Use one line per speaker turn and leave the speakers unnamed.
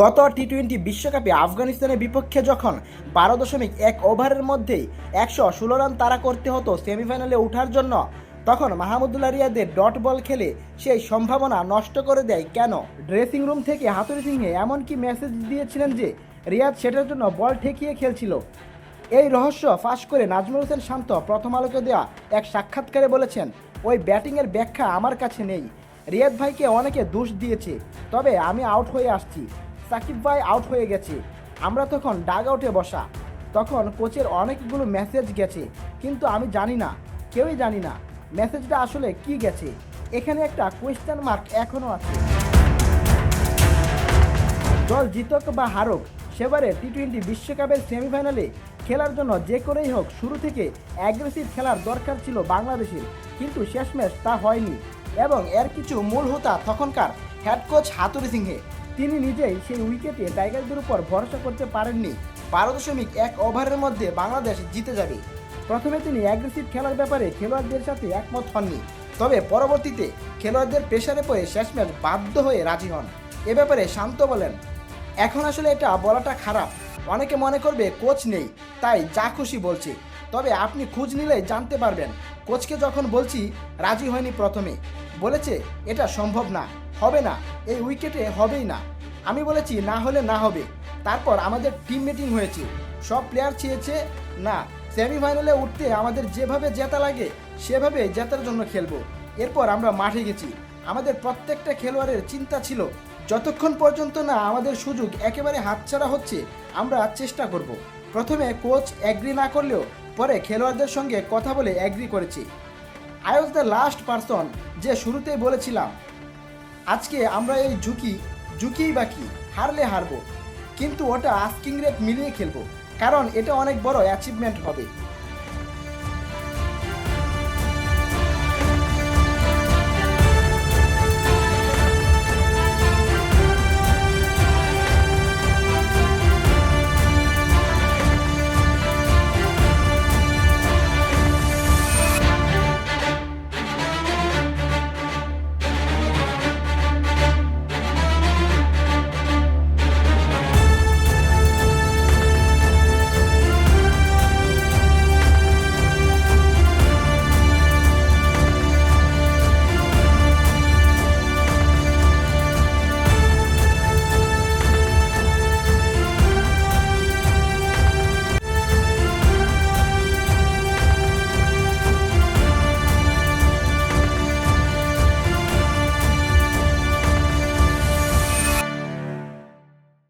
গত T twenty বিশ্বকাপে আফগানিস্তানের বিপক্ষে যখন বারো দশমিক এক ওভারের মধ্যেই একশো ষোলো রান তারা করতে হতো সেমিফাইনালে ওঠার জন্য, তখন মাহমুদুল্লাহ রিয়াদের ডট বল খেলে সেই সম্ভাবনা নষ্ট করে দেয় কেন? ড্রেসিং রুম থেকে হাতুড়ি সিংহে এমনকি মেসেজ দিয়েছিলেন যে, রিয়াদ সেটার জন্য বল ঠেকিয়ে খেলছিল। এই রহস্য ফাঁস করে নাজমুল হোসেন শান্ত প্রথম আলোকে দেওয়া এক সাক্ষাৎকারে বলেছেন, ওই ব্যাটিংয়ের ব্যাখ্যা আমার কাছে নেই। রিয়াদ ভাইকে অনেকে দোষ দিয়েছে, তবে আমি আউট হয়ে আসছি। সাকিব ভাই আউট হয়ে গেছে। আমরা তখন ডাগ আউটে বসা। তখন কোচের অনেকগুলো মেসেজ গেছে, কিন্তু আমি জানি না, কেউই জানি না মেসেজটা আসলে কি গেছে। এখানে একটা কোয়েশ্চেন মার্ক এখনও আছে। দল জিতক বা হারক, সেবারে টি টোয়েন্টি বিশ্বকাপের সেমিফাইনালে খেলার জন্য যে করেই হোক, শুরু থেকে অ্যাগ্রেসিভ খেলার দরকার ছিল বাংলাদেশের। কিন্তু শেষ ম্যাচ তা হয়নি। এবং এর কিছু মূল হোতা তখনকার হেড কোচ হাতুরি সিংহে। তিনি নিজেই সেই উইকেটে টাইগারদের উপর ভরসা করতে পারেননি। বারো দশমিক এক ওভারের মধ্যে বাংলাদেশ জিতে যাবে। প্রথমে তিনি অ্যাগ্রেসিভ খেলার ব্যাপারে খেলোয়াড়দের সাথে একমত হননি। তবে পরবর্তীতে খেলোয়াড়দের প্রেশারে পড়ে শেষমেশ বাধ্য হয়ে রাজি হন। এ ব্যাপারে শান্ত বলেন এখন আসলে এটা বলাটা খারাপ। অনেকে মনে করবে কোচ নেই তাই যা খুশি বলছে। তবে আপনি খোঁজ নিলেই জানতে পারবেন। কোচকে যখন বলছি রাজি হয়নি প্রথমে। বলেছে এটা সম্ভব না হবে না। এই উইকেটে হবেই না। আমি বলেছি, না হলে না হবে। তারপর আমাদের টিম মিটিং হয়েছে। সব প্লেয়ার চেয়েছে, না সেমিফাইনালে উঠতে আমাদের যেভাবে জেতা লাগে, সেভাবে জেতার জন্য খেলব। এরপর আমরা মাঠে গেছি। আমাদের প্রত্যেকটা খেলোয়াড়ের চিন্তা ছিল, যতক্ষণ পর্যন্ত না আমাদের সুযোগ একেবারে হাতছাড়া হচ্ছে, আমরা চেষ্টা করব। প্রথমে কোচ অ্যাগ্রি না করলেও পরে খেলোয়াড়দের সঙ্গে কথা বলে অ্যাগ্রি করেছি। I was the last person যে শুরুতেই বলেছিলাম, আজকে আমরা এই ঝুঁকি ঝুঁকিই বাকি হারলে হারবো। কিন্তু ওটা আস্কিং রেট মিলিয়ে খেলব। কারণ এটা অনেক বড় অ্যাচিভমেন্ট হবে।